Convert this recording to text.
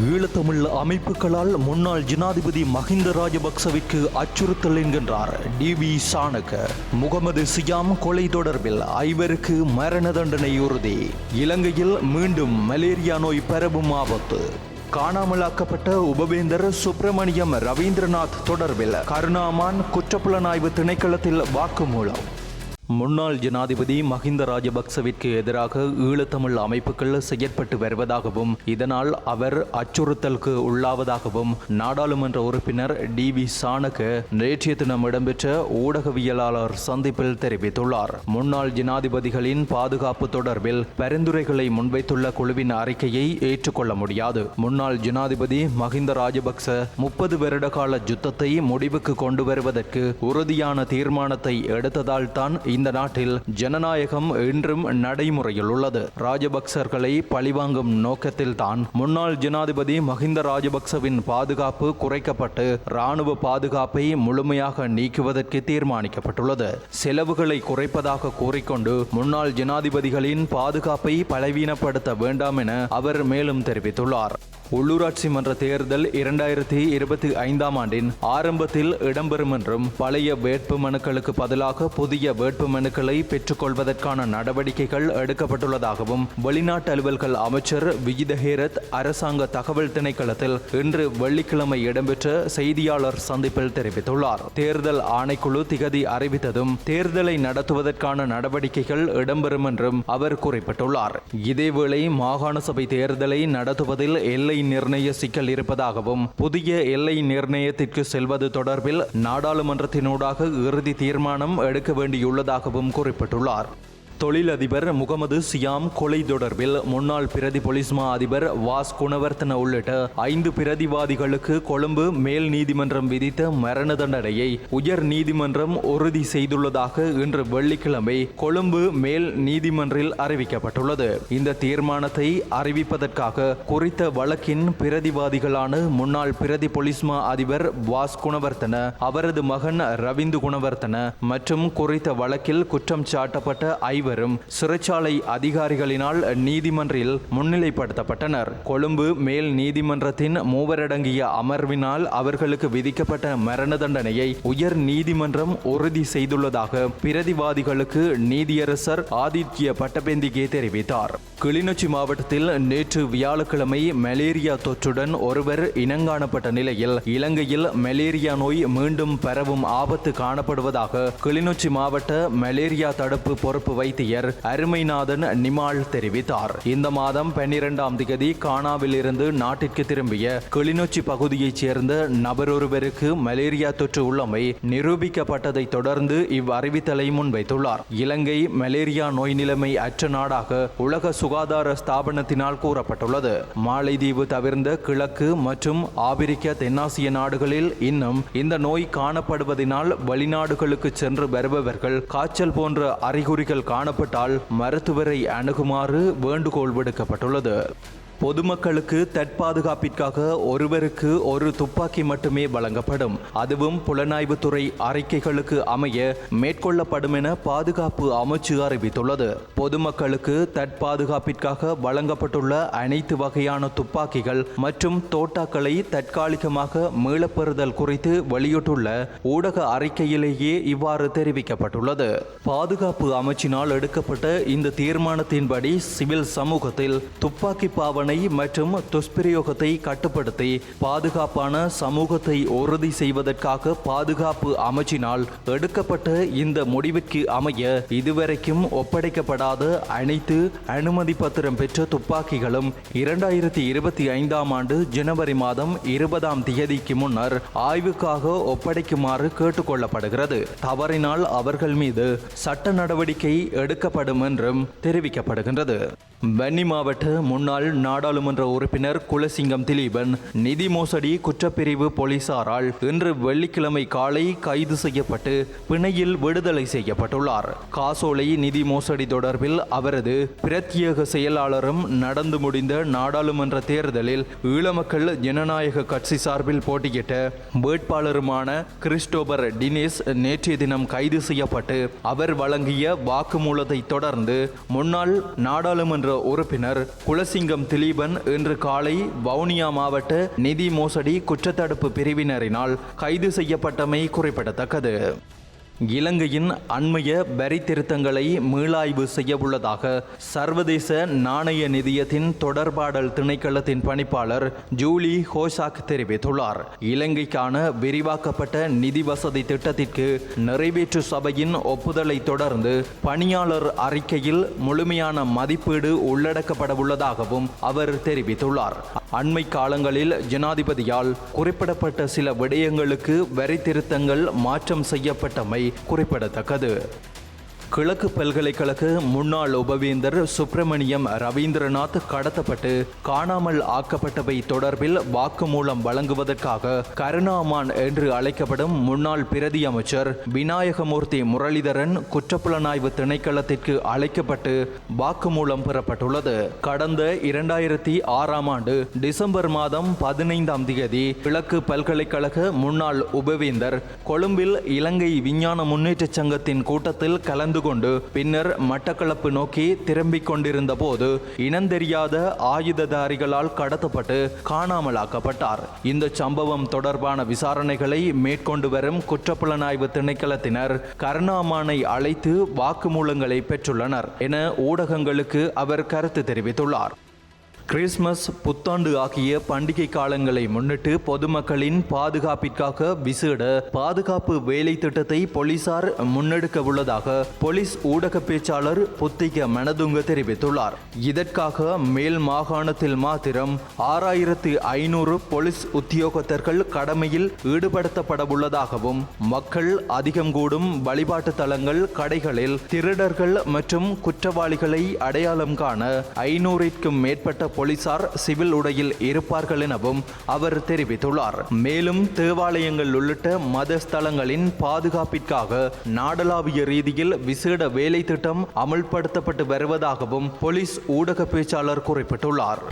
ஈழத்தமிழ் அமைப்புகளால் முன்னாள் ஜனாதிபதி மஹிந்த ராஜபக்சவிற்கு அச்சுறுத்தல் என்கின்றார். D V Chanaka. Mohammed Siam கொலை தொடர்பில் ஐவருக்கு மரண தண்டனை உறுதி. இலங்கையில் மீண்டும் மலேரியா நோய் பரவும் ஆபத்து. காணாமலாக்கப்பட்ட உபவேந்தர் சுப்பிரமணியம் ரவீந்திரநாத் தொடர்பில் கருணாமான் குற்றப்புலனாய்வு திணைக்களத்தில் வாக்குமூலம். முன்னாள் ஜனாதிபதி மஹிந்த ராஜபக்சவிற்கு எதிராக ஈழத்தமிழ் அமைப்புகள் செயற்பட்டு வருவதாகவும் இதனால் அவர் அச்சுறுத்தலுக்கு உள்ளாவதாகவும் நாடாளுமன்ற உறுப்பினர் டி வி சாணக்கு நேற்றைய தினம் இடம்பெற்ற ஊடகவியலாளர் சந்திப்பில் தெரிவித்துள்ளார். முன்னாள் ஜனாதிபதிகளின் பாதுகாப்பு தொடர்பில் பரிந்துரைகளை முன்வைத்துள்ள குழுவின் அறிக்கையை ஏற்றுக்கொள்ள முடியாது. முன்னாள் ஜனாதிபதி மஹிந்த ராஜபக்ச முப்பது வருட கால யுத்தத்தை முடிவுக்கு கொண்டு வருவதற்கு உறுதியான தீர்மானத்தை எடுத்ததால் தான் இந்த நாட்டில் ஜனநாயகம் இன்றும் நடைமுறையில் உள்ளது. ராஜபக்சர்களை பழிவாங்கும் நோக்கத்தில் தான் முன்னாள் ஜனாதிபதி மஹிந்த ராஜபக்சவின் பாதுகாப்பு குறைக்கப்பட்டு ராணுவ பாதுகாப்பை முழுமையாக நீக்குவதற்கு தீர்மானிக்கப்பட்டுள்ளது. செலவுகளை குறைப்பதாக கூறிக்கொண்டு முன்னாள் ஜனாதிபதிகளின் பாதுகாப்பை பலவீனப்படுத்த வேண்டாம் என அவர் மேலும் தெரிவித்துள்ளார். உள்ளூராட்சி மன்ற தேர்தல் இரண்டாயிரத்தி இருபத்தி ஐந்தாம் ஆண்டின் ஆரம்பத்தில் இடம்பெறும் என்றும் பழைய வேட்பு மனுக்களுக்கு பதிலாக புதிய வேட்பு மனுக்களை பெற்றுக்கொள்வதற்கான நடவடிக்கைகள் எடுக்கப்பட்டுள்ளதாகவும் வெளிநாட்டு அலுவல்கள் அமைச்சர் விஜிதஹேரத் அரசாங்க தகவல் திணைக்களத்தில் இன்று வெள்ளிக்கிழமை இடம்பெற்ற செய்தியாளர் சந்திப்பில் தெரிவித்துள்ளார். தேர்தல் ஆணைக்குழு திகதி அறிவித்ததும் தேர்தலை நடத்துவதற்கான நடவடிக்கைகள் இடம்பெறும் என்றும் அவர் குறிப்பிட்டுள்ளார். இதேவேளை மாகாண சபை தேர்தலை நடத்துவதில் எல்லை நிர்ணய சிக்கல் இருப்பதாகவும் புதிய எல்லை நிர்ணயத்திற்கு செல்வது தொடர்பில் நாடாளுமன்றத்தினூடாக இறுதி தீர்மானம் எடுக்க வேண்டியுள்ளதாகவும் குறிப்பிட்டுள்ளார். தொழிலதிபர் முகமது சியாம் கொலை தொடர்பில் முன்னாள் பிரதி போலீஸ் மா அதிபர் வாஸ் குணவர்த்தன உள்ளிட்ட ஐந்து பிரதிவாதிகளுக்கு கொழும்பு மேல் நீதிமன்றம் விதித்த மரண தண்டனையை உயர் நீதிமன்றம் உறுதி செய்துள்ளதாக இன்று வெள்ளிக்கிழமை கொழும்பு மேல் நீதிமன்றில் அறிவிக்கப்பட்டுள்ளது. இந்த தீர்மானத்தை அறிவிப்பதற்காக குறித்த வழக்கின் பிரதிவாதிகளான முன்னாள் பிரதி போலீஸ் மா அதிபர் வாஸ் குணவர்த்தன அவரது மகன் ரவிந்து குணவர்த்தன மற்றும் குறித்த வழக்கில் குற்றம் சாட்டப்பட்ட ஐவர் ஐவரும் சிறைச்சாலை அதிகாரிகளினால் நீதிமன்றில் முன்னிலைப்படுத்தப்பட்டனர். கொழும்பு மேல் நீதிமன்றத்தின் மூவரடங்கிய அமர்வினால் அவர்களுக்கு விதிக்கப்பட்ட மரண தண்டனையை உயர் நீதிமன்றம் உறுதி செய்துள்ளதாக பிரதிவாதிகளுக்கு நீதியரசர் ஆதித்ய பட்டபெந்திகே தெரிவித்தார். கிளிநொச்சி மாவட்டத்தில் நேற்று வியாழக்கிழமை மலேரியா தொற்றுடன் ஒருவர் இனங்காணப்பட்ட நிலையில் இலங்கையில் மலேரியா நோய் மீண்டும் பரவும் ஆபத்து காணப்படுவதாக கிளிநொச்சி மாவட்ட மலேரியா தடுப்பு பொறுப்பு வைத்தியர் அருமைநாதன் நிமால் தெரிவித்தார். இந்த மாதம் பன்னிரெண்டாம் திகதி கானாவில் இருந்து நாட்டிற்கு திரும்பிய கிளிநொச்சி பகுதியைச் சேர்ந்த நபரொருவருக்கு மலேரியா தொற்று உள்ளமை நிரூபிக்கப்பட்டதை தொடர்ந்து இவ்வறிவித்தலை முன்வைத்துள்ளார். இலங்கை மலேரியா நோய் நிலைமை அற்ற நாடாக உலக சுகாதார ஸ்தாபனத்தினால் கூறப்பட்டுள்ளது. மாலைதீவு தவிர்ந்த கிழக்கு மற்றும் ஆபிரிக்க தென்னாசிய நாடுகளில் இன்னும் இந்த நோய் காணப்படுவதினால் வெளிநாடுகளுக்கு சென்று வருபவர்கள் காய்ச்சல் போன்ற அறிகுறிகள் காணப்பட்டால் மருத்துவரை அணுகுமாறு வேண்டுகோள் விடுக்கப்பட்டுள்ளது. பொதுமக்களுக்கு தற்பாதுகாப்பிற்காக ஒருவருக்கு ஒரு துப்பாக்கி மட்டுமே வழங்கப்படும். அதுவும் புலனாய்வுத்துறை அறிக்கைகளுக்கு அமைய மேற்கொள்ளப்படும் என பாதுகாப்பு அமைச்சு அறிவித்துள்ளது. பொதுமக்களுக்கு தற்பாதுகாப்பிற்காக வழங்கப்பட்டுள்ள அனைத்து வகையான துப்பாக்கிகள் மற்றும் தோட்டாக்களை தற்காலிகமாக மீளப்பெறுதல் குறித்து வெளியிட்டுள்ள ஊடக அறிக்கையிலேயே இவ்வாறு தெரிவிக்கப்பட்டுள்ளது. பாதுகாப்பு அமைச்சினால் எடுக்கப்பட்ட இந்த தீர்மானத்தின்படி சிவில் சமூகத்தில் துப்பாக்கி பாவனை மற்றும் துஷ்பிரயோகத்தை கட்டுப்படுத்தி பாதுகாப்பான சமூகத்தை உறுதி செய்வதற்காக பாதுகாப்பு அமைச்சினால் எடுக்கப்பட்ட இந்த முடிவிற்கு அமைய இதுவரைக்கும் ஒப்படைக்கப்படாத அனைத்து அனுமதி பத்திரம் பெற்ற துப்பாக்கிகளும் இரண்டாயிரத்தி இருபத்தி ஐந்தாம் ஆண்டு ஜனவரி மாதம் இருபதாம் தேதிக்கு முன்னர் ஆய்வுக்காக ஒப்படைக்குமாறு கேட்டுக்கொள்ளப்படுகிறது. தவறினால் அவர்கள் மீது சட்ட நடவடிக்கை எடுக்கப்படும் என்றும் தெரிவிக்கப்படுகின்றது. வன்னி மாவட்ட முன்னாள் நாடாளுமன்ற உறுப்பினர் குலசிங்கம் திலீபன் நிதி மோசடி குற்றப்பிரிவு போலீசாரால் இன்று வெள்ளிக்கிழமை காலை கைது செய்யப்பட்டு பிணையில் விடுதலை செய்யப்பட்டுள்ளார். காசோலை நிதி மோசடி தொடர்பில் அவரது பிரத்யேக செயலாளரும் நடந்து முடிந்த நாடாளுமன்ற தேர்தலில் ஈழமக்கள் ஜனநாயக கட்சி சார்பில் போட்டியிட்ட வேட்பாளருமான கிறிஸ்டோபர் டினேஸ் நேற்றைய தினம் கைது செய்யப்பட்டு அவர் வழங்கிய வாக்குமூலத்தை தொடர்ந்து முன்னாள் நாடாளுமன்ற சட்டமன்ற உறுப்பினர் குலசிங்கம் திலீபன் இன்று காலை வவுனியா மாவட்ட நிதி மோசடி குற்றத்தடுப்பு பிரிவினரினால் கைது செய்யப்பட்டமை குறிப்பிடத்தக்கது. இலங்கையின் அண்மைய வரி திருத்தங்களை மீளாய்வு செய்யவுள்ளதாக சர்வதேச நாணய நிதியத்தின் தொடர்பாடல் திணைக்களத்தின் பணிப்பாளர் ஜூலி ஹோசாக் தெரிவித்துள்ளார். இலங்கைக்கான விரிவாக்கப்பட்ட நிதி வசதி திட்டத்திற்கு நிறைவேற்று சபையின் ஒப்புதலை தொடர்ந்து பணியாளர் அறிக்கையில் முழுமையான மதிப்பீடு உள்ளடக்கப்படவுள்ளதாகவும் அவர் தெரிவித்துள்ளார். அண்மை காலங்களில் ஜனாதிபதியால் குறிப்பிடப்பட்ட சில விடயங்களுக்கு வரி திருத்தங்கள் மாற்றம் செய்யப்பட்டமை குறிப்பிடத்தக்கது. கிழக்கு பல்கலைக்கழக முன்னாள் உபவேந்தர் சுப்பிரமணியம் ரவீந்திரநாத் கடத்தப்பட்டு காணாமல் ஆக்கப்பட்டவை தொடர்பில் வாக்குமூலம் வழங்குவதற்காக கருணாமான் என்று அழைக்கப்படும் முன்னாள் பிரதி அமைச்சர் விநாயகமூர்த்தி முரளிதரன் குற்றப்புலனாய்வு திணைக்களத்திற்கு அழைக்கப்பட்டு வாக்குமூலம் பெறப்பட்டுள்ளது. கடந்த இரண்டாயிரத்தி ஆறாம் ஆண்டு டிசம்பர் மாதம் பதினைந்தாம் தேதி கிழக்கு பல்கலைக்கழக முன்னாள் உபவேந்தர் கொழும்பில் இலங்கை விஞ்ஞான முன்னேற்ற சங்கத்தின் கூட்டத்தில் கலந்து கொண்டு பின்னர் மட்டக்களப்பு நோக்கி திரும்பிக் கொண்டிருந்த போது இனந்தெரியாத ஆயுததாரிகளால் கடத்தப்பட்டு காணாமலாக்கப்பட்டார். இந்த சம்பவம் தொடர்பான விசாரணைகளை மேற்கொண்டு வரும் குற்றப்புலனாய்வு திணைக்களத்தினர் கருணாமானை அழைத்து வாக்குமூலங்களை பெற்றுள்ளனர் என ஊடகங்களுக்கு அவர் கருத்து தெரிவித்துள்ளார். கிறிஸ்மஸ் புத்தாண்டு ஆகிய பண்டிகை காலங்களை முன்னிட்டு பொதுமக்களின் பாதுகாப்பிற்காக விசேட பாதுகாப்பு வேலை திட்டத்தை போலீசார் முன்னெடுக்க உள்ளதாக போலீஸ் ஊடக பேச்சாளர் புத்திக மனதுங்க தெரிவித்துள்ளார். இதற்காக மேல் மாகாணத்தில் மாத்திரம் ஆறாயிரத்து ஐநூறு போலீஸ் உத்தியோகத்தர்கள் கடமையில் ஈடுபடுத்தப்பட உள்ளதாகவும் மக்கள் அதிகம் கூடும் வழிபாட்டு தலங்கள் கடைகளில் திருடர்கள் மற்றும் குற்றவாளிகளை அடையாளம் காண ஐநூறிற்கும் மேற்பட்ட போலீசார் சிவில் உடையில் இருப்பார்கள் எனவும் அவர் தெரிவித்துள்ளார். மேலும் தேவாலயங்கள் உள்ளிட்ட மத ஸ்தலங்களின் பாதுகாப்பிற்காக நாடளாவிய ரீதியில் விசேட வேலை திட்டம் அமல்படுத்தப்பட்டு வருவதாகவும் போலீஸ் ஊடக பேச்சாளர் குறிப்பிட்டுள்ளார்.